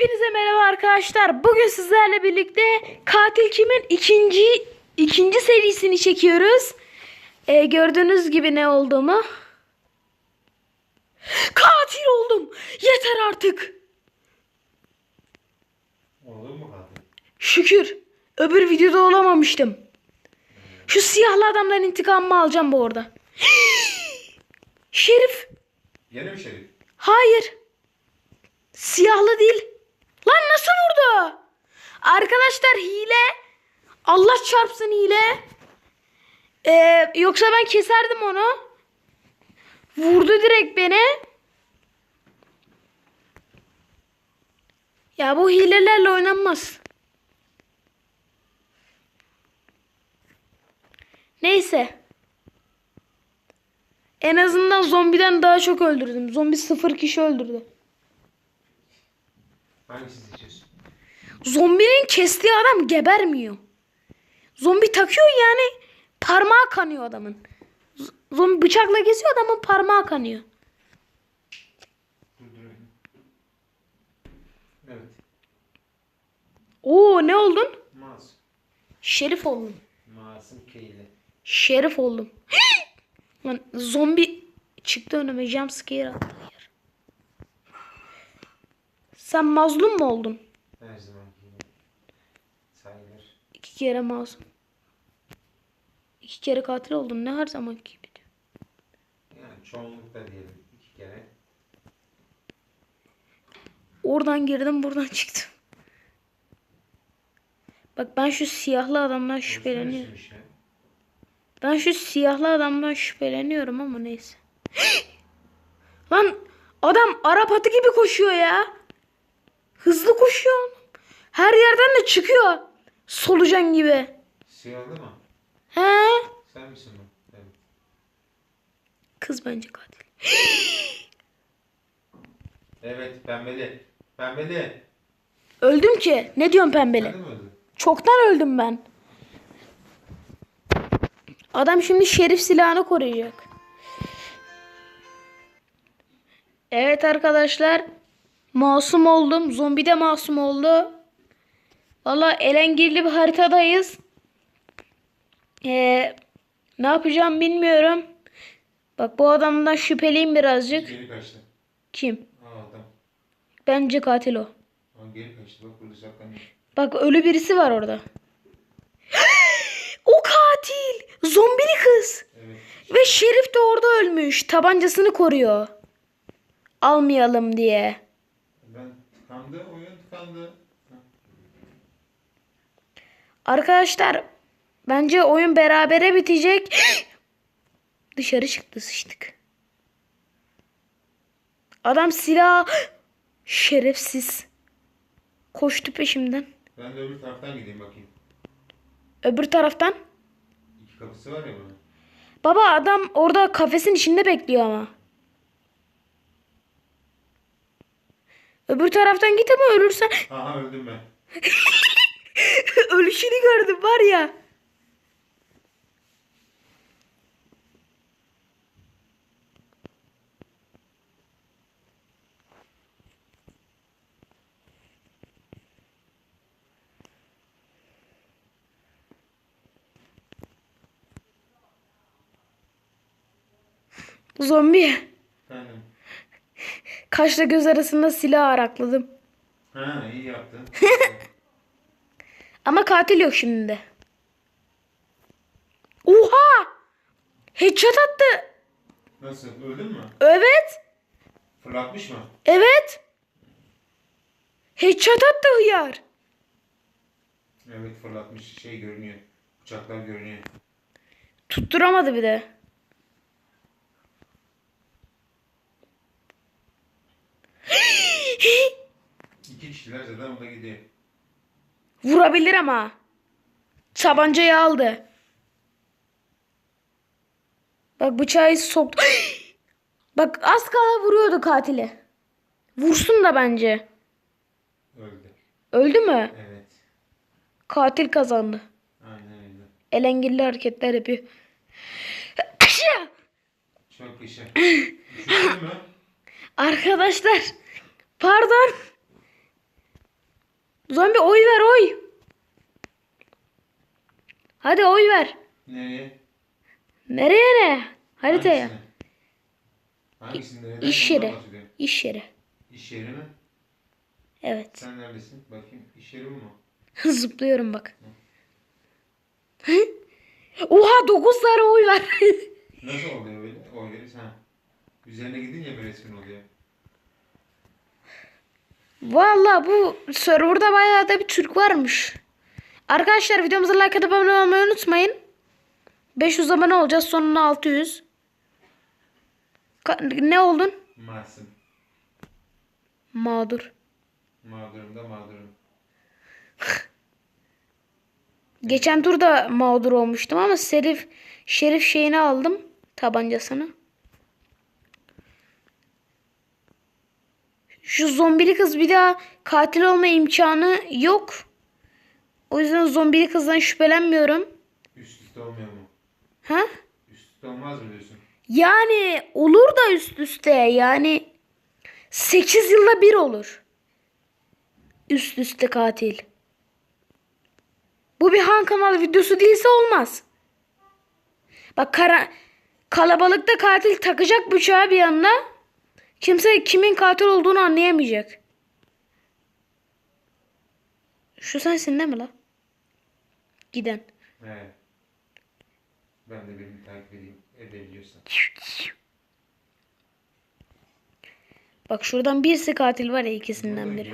Hepinize merhaba arkadaşlar. Bugün sizlerle birlikte Katil Kim'in ikinci ikinci serisini çekiyoruz. Ee, gördüğünüz gibi ne olduğumu. Katil oldum. Yeter artık. Olur mu katil? Şükür. Öbür videoda olamamıştım. Şu siyahlı adamdan intikamımı alacağım bu arada. Şerif. Yeni bir şerif. Hayır. Siyahlı değil. Lan nasıl vurdu? Arkadaşlar hile. Allah çarpsın hile. Ee, yoksa ben keserdim onu. Vurdu direkt beni. Ya bu hilelerle oynanmaz. Neyse. En azından zombiden daha çok öldürdüm. Zombi sıfır kişi öldürdü. Hangisini seçiyorsun? Zombinin kestiği adam gebermiyor. Zombi takıyor yani parmağı kanıyor adamın. Z- Zombi bıçakla kesiyor adamın parmağı kanıyor. Evet. Oo ne oldun? Masum. Şerif oldum. Masum Keyle. Şerif oldum. Lan zombi çıktı önüme jumpscare attı. Sen mazlum mu oldun? Her gibi. Sayılır. İki kere masum. İki kere katil oldun. Ne her zamanki gibi. Yani çoğunlukta diyelim. iki kere. Oradan girdim buradan çıktım. Bak ben şu siyahlı adamdan şüpheleniyorum. Ya. Ben şu siyahlı adamdan şüpheleniyorum ama neyse. Lan adam Arap atı gibi koşuyor ya. Hızlı koşuyor. Her yerden de çıkıyor. Solucan gibi. Siyahlı mı? He? Sen misin bu? Evet. Kız bence katil. Evet pembeli. Pembeli. Öldüm ki. Ne diyorsun pembeli? Sen de mi öldün? Çoktan öldüm ben. Adam şimdi şerif silahını koruyacak. Evet arkadaşlar. Masum oldum. Zombi de masum oldu. Valla elengirli bir haritadayız. Ee, ne yapacağım bilmiyorum. Bak bu adamdan şüpheliyim birazcık. Geri kaçtı. Kim? Adam. Bence katil o. Geri kaçtı. Bak burada saklanıyor. Bak ölü birisi var orada. o katil. Zombili kız. Evet. Ve Şerif de orada ölmüş. Tabancasını koruyor. Almayalım diye. Tıkandı. Oyun tıkandı. Arkadaşlar bence oyun berabere bitecek. Dışarı çıktı sıçtık. Adam silah şerefsiz. Koştu peşimden. Ben de öbür taraftan gideyim bakayım. Öbür taraftan. İki kapısı var ya bunun. Baba adam orada kafesin içinde bekliyor ama. Öbür taraftan git ama ölürsen. Aha öldüm ben. Ölüşünü gördüm var ya. Zombi. Kaşla göz arasında silah arakladım. Ha iyi yaptın. Ama katil yok şimdi de. Oha! Headshot attı. Nasıl? Öldün mü? Evet. Fırlatmış mı? Evet. Headshot attı hıyar. Evet fırlatmış. Şey görünüyor. Uçaklar görünüyor. Tutturamadı bir de. İki kişiler zaten o da gidiyor. Vurabilir ama. Tabancayı aldı. Bak bıçağı soktu. Bak az kala vuruyordu katili. Vursun da bence. Öldü. Öldü mü? Evet. Katil kazandı. Aynen öyle. Elengirli hareketler yapıyor. Çok işe. Üşüdün mü? Arkadaşlar pardon. Zombi oy ver oy. Hadi oy ver. Nereye? Nereye ne? Haritaya. Hangisine? Hangisinde? Neden? İş yeri. İş yeri. İş yeri mi? Evet. Sen neredesin? Bakayım. İş yeri mi o? Zıplıyorum bak. Oha 9 tane oy var. Nasıl oluyor böyle? O yeri sen. Üzerine gidince bir resmin oluyor. Valla bu serverda bayağı da bir Türk varmış. Arkadaşlar videomuza like atıp abone olmayı unutmayın. 500 abone olacağız sonunda 600. Ka- ne oldun? Mars'ın. Mağdur. Mağdurum da mağdurum. Geçen turda mağdur olmuştum ama Şerif Şerif şeyini aldım tabancasını. Şu zombili kız bir daha katil olma imkanı yok. O yüzden zombili kızdan şüphelenmiyorum. Üst üste olmuyor mu? Ha? Üst üste olmaz mı diyorsun? Yani olur da üst üste yani 8 yılda bir olur. Üst üste katil. Bu bir Han kanal videosu değilse olmaz. Bak kara, kalabalıkta katil takacak bıçağı bir yanına. Kimse kimin katil olduğunu anlayamayacak. Şu sensin değil mi la? Giden. He. Ben de birini takip edeyim. Edebiliyorsan. Bak şuradan birisi katil var ya ikisinden biri.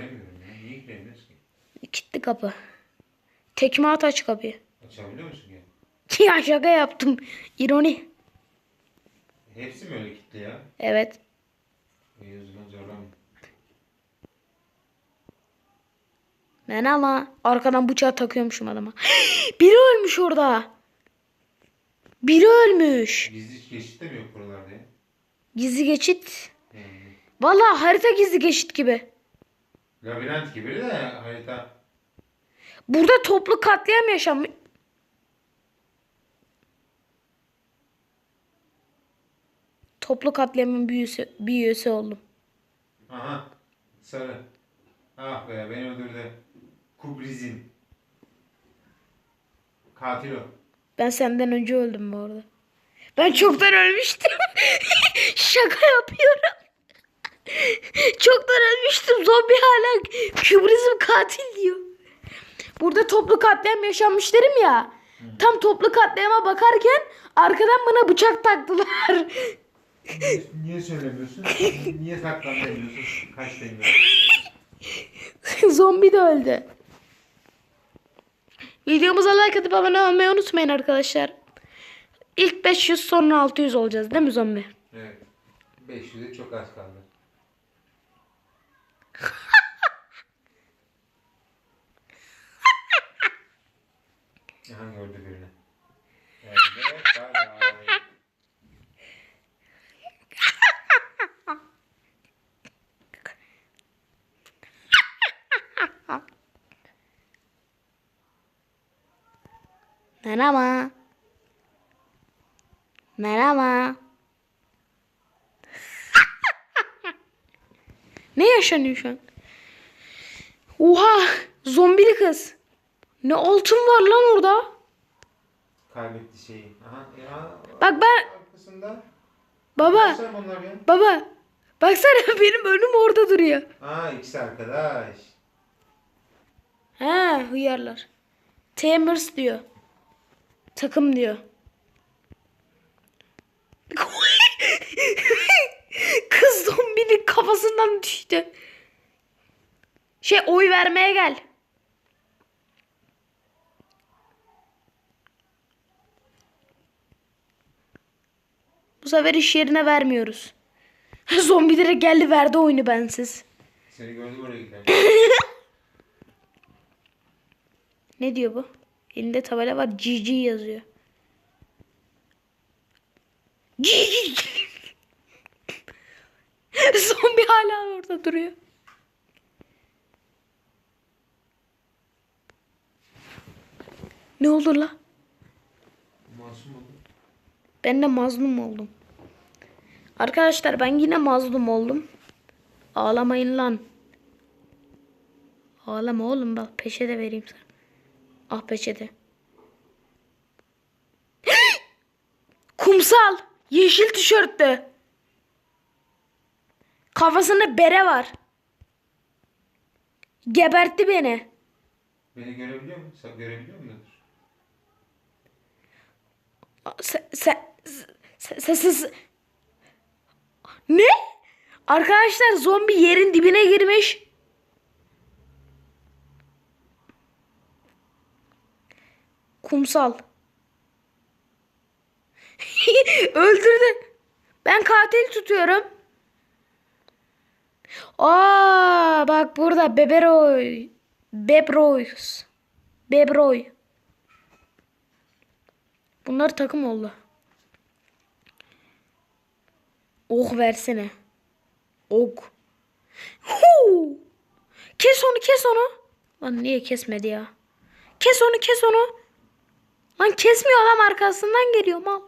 Niye giremiyoruz ki? Kilitli kapı. Tekme at aç kapıyı. Açabiliyor musun ya? Ya şaka yaptım. İroni. Hepsi mi öyle kitle ya? Evet. Zorlama. Ben ama arkadan bıçağı takıyormuşum adama. Biri ölmüş orada. Biri ölmüş. Gizli geçit de mi yok buralarda ya? Gizli geçit. Yani, Vallahi harita gizli geçit gibi. labirent gibi de harita. Burada toplu katliam yaşanmış. Toplu katliamın büyüsü, bir üyesi oldum. Aha. Sarı. Ah be beni öldürdü. Kubrizin. Katil o. Ben senden önce öldüm bu arada. Ben çoktan ölmüştüm. Şaka yapıyorum. çoktan ölmüştüm. Zombi hala Kübrizm katil diyor. Burada toplu katliam yaşanmış derim ya. Tam toplu katliama bakarken arkadan bana bıçak taktılar. Niye, niye söylemiyorsun? niye saklan demiyorsun? Kaç demiyorsun? Zombi de öldü. Videomuza like atıp abone olmayı unutmayın arkadaşlar. İlk 500 sonra 600 olacağız değil mi zombi? Evet. 500'e çok az kaldı. Aha gördü birini. Evet, bay bay. Merhaba. Merhaba. ne yaşanıyor şu an? Oha! Zombili kız. Ne altın var lan orada? Kaybetti şeyi. Aha, ya. Bak ben Arkasında. baba baba baksana benim önüm orada duruyor. Aa ikisi arkadaş. He hıyarlar. Tamers diyor. Takım diyor. Kız zombinin kafasından düştü. Şey oy vermeye gel. Bu sefer iş yerine vermiyoruz. Zombilere geldi verdi oyunu bensiz. Seni gördüm oraya. Ne diyor bu? Elinde tabela var. GG yazıyor. GG. Zombi hala orada duruyor. Ne oldu la? Masum oldu. Ben de mazlum oldum. Arkadaşlar ben yine mazlum oldum. Ağlamayın lan. Ağlama oğlum bak peçete vereyim sana. Ah peçete. Kumsal. Yeşil tişörtlü. Kafasında bere var. Gebertti beni. Beni görebiliyor musun? Sen görebiliyor musun? Sen, sen, sen, sen- sen- sen- Ne? Arkadaşlar zombi yerin dibine girmiş. Kumsal. Öldürdü. Ben katil tutuyorum. Aa bak burada Beberoy. Bebroys. Bebroy. Bunlar takım oldu. Ok versene. Ok. Huu. Kes onu kes onu. Lan niye kesmedi ya? Kes onu kes onu. Lan kesmiyor adam arkasından geliyor mal.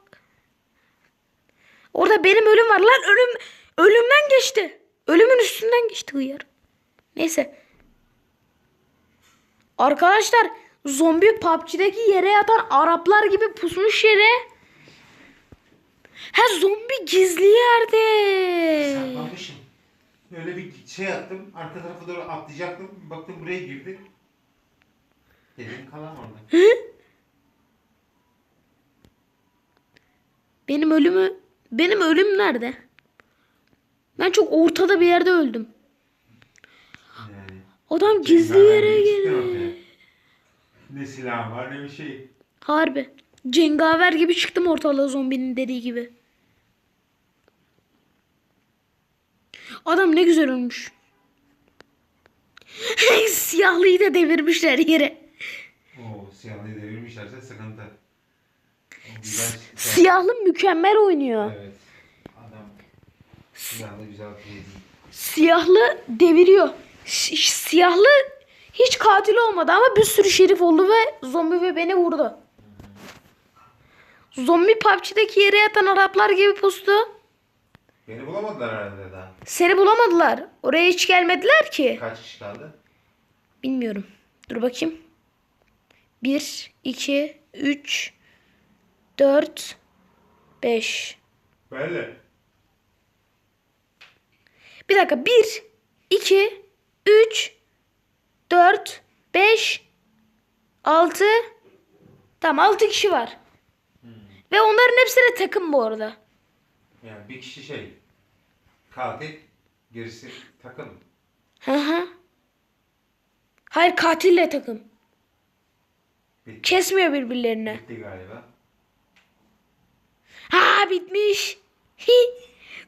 Orada benim ölüm var lan ölüm ölümden geçti. Ölümün üstünden geçti hıyar. Neyse. Arkadaşlar zombi PUBG'deki yere yatan Araplar gibi pusmuş yere. Ha zombi gizli yerde. Saklanmışım. Öyle bir şey yaptım. Arka tarafa doğru atlayacaktım. Baktım buraya girdi. Dedim kalan orada. Benim ölümü benim ölüm nerede? Ben çok ortada bir yerde öldüm. Yani. Adam gizli yere girdi. ortaya. Ne silah var ne bir şey. Harbi. Cengaver gibi çıktım ortalığa zombinin dediği gibi. Adam ne güzel ölmüş. Siyahlıyı da devirmişler yere. Oo siyahlıyı devirmişlerse sıkıntı. Siyahlı mükemmel oynuyor. Evet. Adam silahlı güzel kullanıyor. Siyahlı deviriyor. Si- Siyahlı hiç katil olmadı ama bir sürü şerif oldu ve zombi ve beni vurdu. Zombi PUBG'deki yere yatan Araplar gibi pustu. Beni bulamadılar herhalde daha. Seni bulamadılar. Oraya hiç gelmediler ki. Kaç kişi kaldı? Bilmiyorum. Dur bakayım. 1, 2, 3, 4, 5. Böyle. Bir dakika. 1, 2, 3, 4, 5, 6. Tamam 6 kişi var. Ve onların hepsi de takım bu arada. Yani bir kişi şey. Katil. Gerisi takım. Hı hı. Hayır katille takım. Bitti, Kesmiyor birbirlerini. bitti galiba. Ha bitmiş. Hi.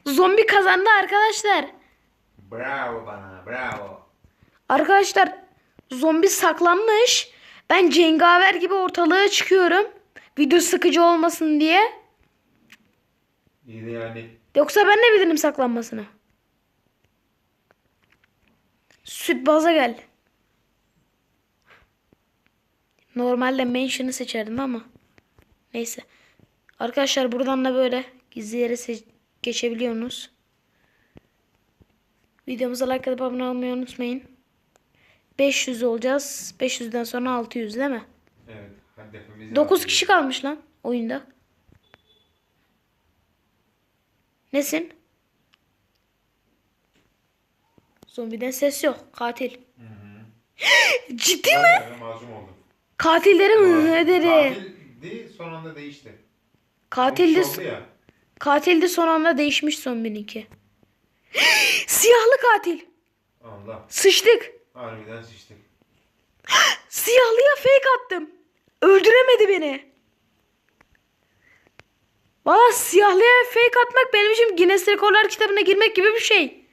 Zombi kazandı arkadaşlar. Bravo bana bravo. Arkadaşlar zombi saklanmış. Ben cengaver gibi ortalığa çıkıyorum. Video sıkıcı olmasın diye. İyi de yani Yoksa ben ne bilirim saklanmasını. Süt baza gel. Normalde mention'ı seçerdim ama. Neyse. Arkadaşlar buradan da böyle gizli yere geçebiliyorsunuz. Videomuza like atıp abone olmayı unutmayın. 500 olacağız. 500'den sonra 600 değil mi? evet hedefimiz 9 kişi kalmış lan oyunda. Nesin? Zombiden ses yok. Katil. Ciddi mi? Ben mazlum oldum. Katillerin nedeni. Katildi son anda değişti. Oldu ya. katildi son anda değişmiş zombininki. Siyahlı katil. Allah. Sıçtık. Harbiden sıçtık. Siyahlıya fake attım. Öldüremedi beni. Valla siyahlıya fake atmak benim için Guinness Rekorlar kitabına girmek gibi bir şey.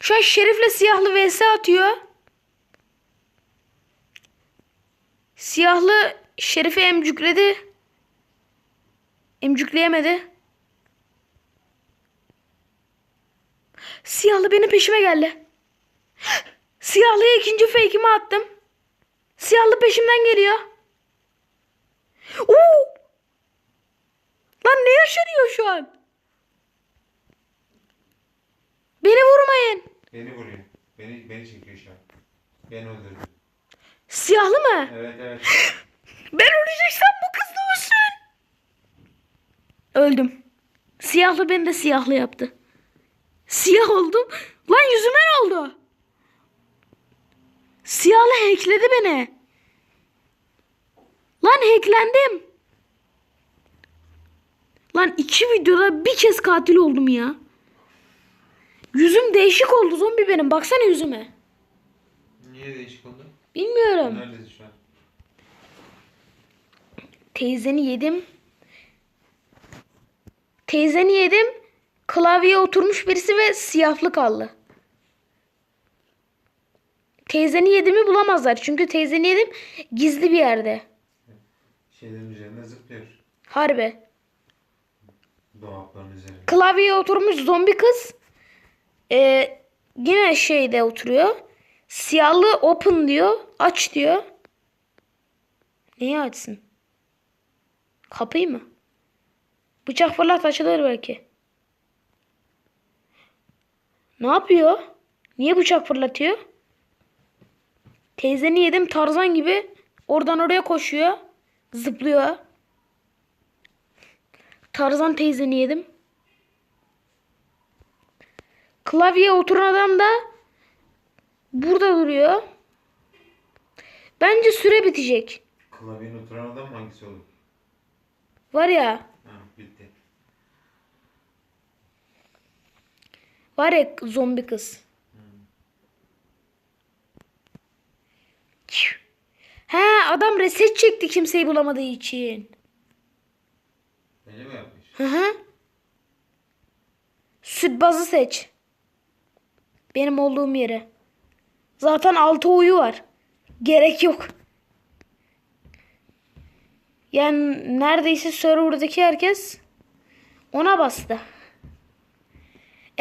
Şu an Şerif'le siyahlı vs atıyor. Siyahlı Şerif'i emcükledi. Emcükleyemedi. Siyahlı benim peşime geldi. Siyahlıya ikinci fake'imi attım. Siyahlı peşimden geliyor. Oo! Lan ne yaşanıyor şu an? Beni vurmayın. Beni vuruyor. Beni, beni çekiyor şu an. Beni öldürdü. Siyahlı mı? Evet evet. Ben öleceksem bu kız da ölsün. Öldüm. Siyahlı beni de siyahlı yaptı. Siyah oldum. Lan yüzüme ne oldu? Siyahlı hackledi beni. Lan hacklendim. Lan iki videoda bir kez katil oldum ya. Yüzüm değişik oldu zombi benim. Baksana yüzüme. Niye değişik oldu? Bilmiyorum. Neredesin şu an? Teyzeni yedim. Teyzeni yedim. Klavyeye oturmuş birisi ve siyahlı kaldı. Teyzeni yedimi bulamazlar. Çünkü teyzeni yedim gizli bir yerde. Şeylerin üzerinde zıplıyor. Harbi. Dolapların üzerinde. Klavyeye oturmuş zombi kız. Ee, yine şeyde oturuyor. Siyahlı open diyor. Aç diyor. Neyi açsın? Kapıyı mı? Bıçak fırlat açılır belki. Ne yapıyor? Niye bıçak fırlatıyor? Teyzeni yedim Tarzan gibi oradan oraya koşuyor. Zıplıyor. Tarzan teyzeni yedim. Klavyeye oturan adam da burada duruyor. Bence süre bitecek. Klavyenin oturan adam hangisi olur? Var ya, Ha bitti. Var ya zombi kız. He adam reset çekti kimseyi bulamadığı için. Beni mi yapmış? Hı hı. Süt bazı seç. Benim olduğum yere. Zaten altı oyu var. Gerek yok. Yani neredeyse serverdaki herkes ona bastı.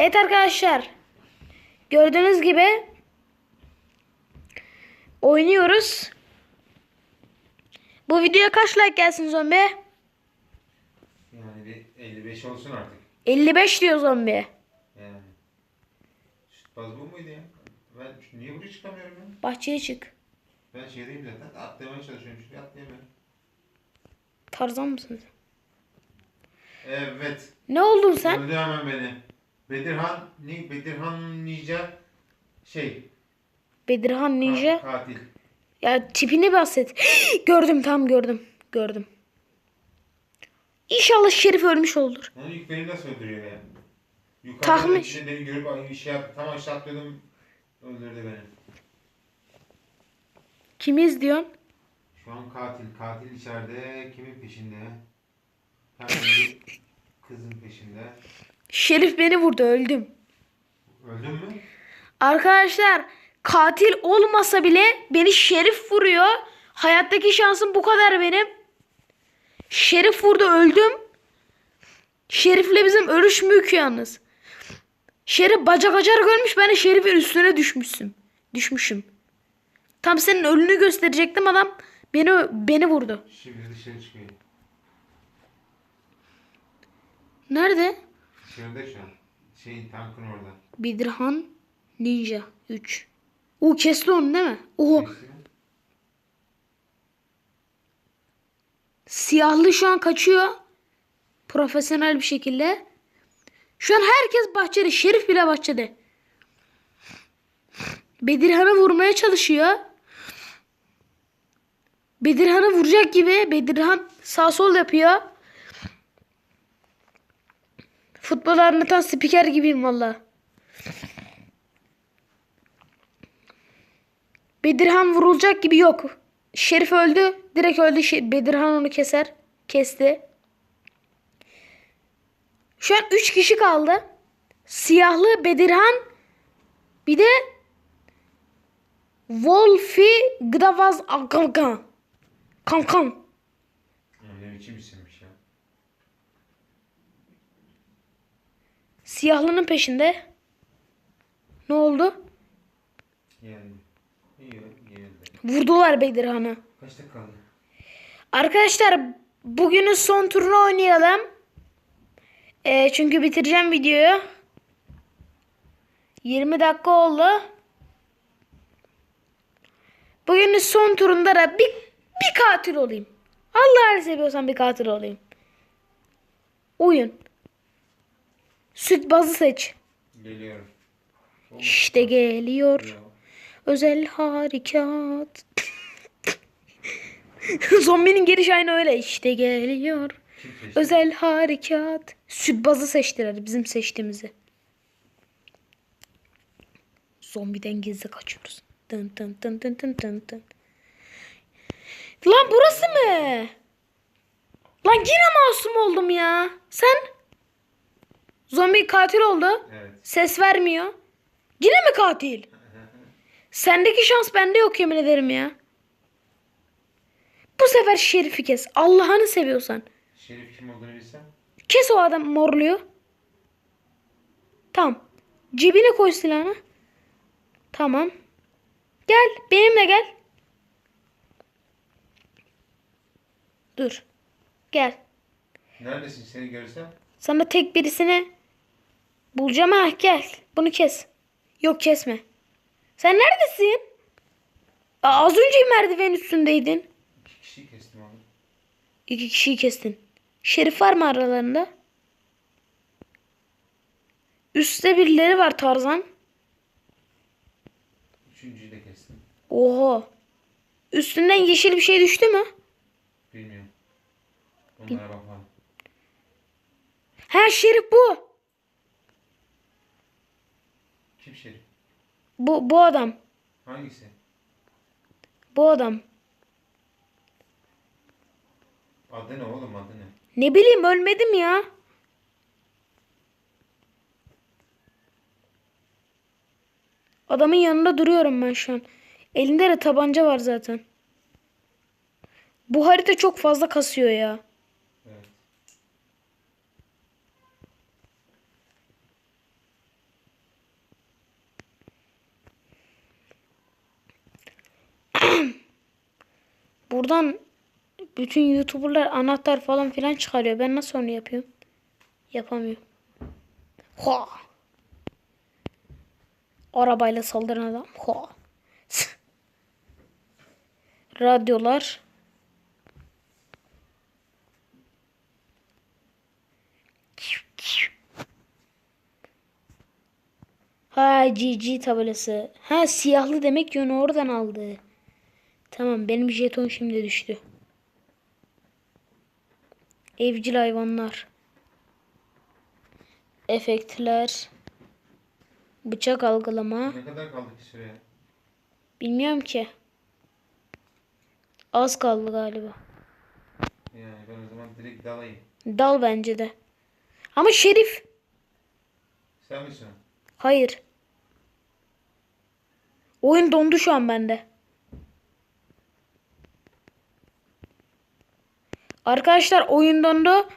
Evet arkadaşlar. Gördüğünüz gibi oynuyoruz. Bu videoya kaç like gelsin zombi? Yani bir 55 olsun artık. 55 diyor zombi. Yani. Sütbaz bu muydu ya? Ben niye buraya çıkamıyorum ya? Bahçeye çık. Ben şeydeyim zaten. Atlamaya çalışıyorum. Şuraya atlayamıyorum. Tarzan mısın sen? Evet. Ne oldun sen? Öldü hemen beni. Bedirhan, ne? Bedirhan Ninja şey. Bedirhan Ninja. katil. Ya tipini bahset. gördüm tam gördüm. Gördüm. İnşallah Şerif ölmüş olur. Onu ilk beni nasıl öldürüyor ya? Yukarıda Tahmış. içinde beni görüp ay, şey yaptı. Tam aşağı atlıyordum. Öldürdü beni. Kimi izliyorsun? Şu an katil. Katil içeride. Kimin peşinde? Bir kızın peşinde. Şerif beni vurdu öldüm. Öldün mü? Arkadaşlar katil olmasa bile beni Şerif vuruyor. Hayattaki şansım bu kadar benim. Şerif vurdu öldüm. Şerif'le bizim ölüş mülkü yalnız. Şerif bacak açarak ölmüş. Ben de Şerif'in üstüne düşmüşsün. Düşmüşüm. Tam senin ölünü gösterecektim adam beni beni vurdu. Şimdi dışarı çıkıyor. Nerede? Dışarıda şu an. Şeyin tankın orada. Bedirhan Ninja 3. O kesti onu değil mi? Oho. Siyahlı şu an kaçıyor. Profesyonel bir şekilde. Şu an herkes bahçede. Şerif bile bahçede. Bedirhan'ı vurmaya çalışıyor. Bedirhan'ı vuracak gibi. Bedirhan sağ sol yapıyor. Futbol anlatan spiker gibiyim valla. Bedirhan vurulacak gibi yok. Şerif öldü. Direkt öldü. Bedirhan onu keser. Kesti. Şu an 3 kişi kaldı. Siyahlı Bedirhan. Bir de Wolfi Gdavaz Akankan. Kankan. Ya Ne biçim isimmiş ya. Siyahlının peşinde. Ne oldu? Yani. İyi. Vurdular Bedirhan'ı. Kaç dakika kaldı? Arkadaşlar bugünün son turunu oynayalım. Ee, çünkü bitireceğim videoyu. 20 dakika oldu. Bugünün son turunda da bir, bir katil olayım. Allah'ını seviyorsan bir katil olayım. Oyun. Süt bazı seç. Geliyorum. İşte geliyor. Yok. Özel harekat. Zombinin giriş aynı öyle. İşte geliyor. Özel harekat. Süt bazı seçtiler bizim seçtiğimizi. Zombiden gizli kaçıyoruz. Dın dın dın dın dın dın dın. Lan burası mı? Lan yine masum oldum ya. Sen? Zombi katil oldu. Evet. Ses vermiyor. Yine mi katil? Sendeki şans bende yok yemin ederim ya. Bu sefer şerifi kes. Allah'ını seviyorsan. Şerif kim olduğunu bilsem. Kes o adam morluyor. Tamam. Cebine koy silahını. Tamam. Gel. Benimle gel. Dur. Gel. Neredesin seni görsem? Sana tek birisini bulacağım ha. Gel. Bunu kes. Yok kesme. Sen neredesin? Aa, az önce merdiven üstündeydin. İki kişiyi kestim onu. İki kişiyi kestin. Şerif var mı aralarında? Üstte birileri var Tarzan. Üçüncüyü de kestim. Oha. Üstünden yeşil bir şey düştü mü? Bilmiyorum. Onlara bakalım. Ha Şerif bu. Kim Şerif? Bu bu adam. Hangisi? Bu adam. Adı ne oğlum adı ne? Ne bileyim ölmedim ya. Adamın yanında duruyorum ben şu an. Elinde de tabanca var zaten. Bu harita çok fazla kasıyor ya. Evet. Buradan bütün YouTuber'lar anahtar falan filan çıkarıyor. Ben nasıl onu yapıyorum? Yapamıyorum. Ha. Arabayla saldıran adam. Ha. Radyolar. Ha GG tabelası. Ha siyahlı demek onu oradan aldı. Tamam benim jeton şimdi düştü. Evcil hayvanlar. Efektler. Bıçak algılama. Ne kadar kaldı ki süreye? Bilmiyorum ki. Az kaldı galiba. Yani ben o zaman direkt dalayım. Dal bence de. Ama Şerif. Sen misin? Hayır. Oyun dondu şu an bende. Arkadaşlar oyun dondu.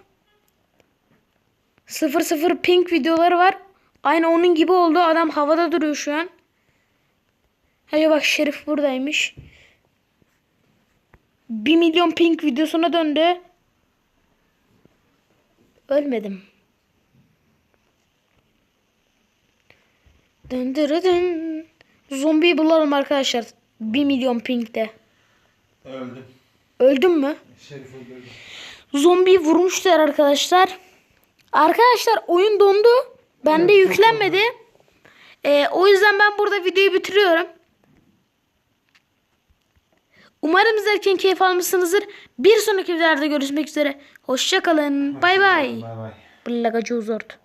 00 pink videoları var. Aynı onun gibi oldu. Adam havada duruyor şu an. Hadi bak Şerif buradaymış. 1 milyon pink videosuna döndü. Ölmedim. Dın dırı. Zombiyi bulalım arkadaşlar. 1 milyon pinkte. Öldüm. Öldün mü? Şerif. Zombiyi vurmuşlar arkadaşlar. Arkadaşlar oyun dondu. Bende yüklenmedi. Ee, o yüzden ben burada videoyu bitiriyorum. Umarım izlerken keyif almışsınızdır. Bir sonraki videolarda görüşmek üzere. Hoşçakalın. Bay bay. Bay bay. Blagacı uzort.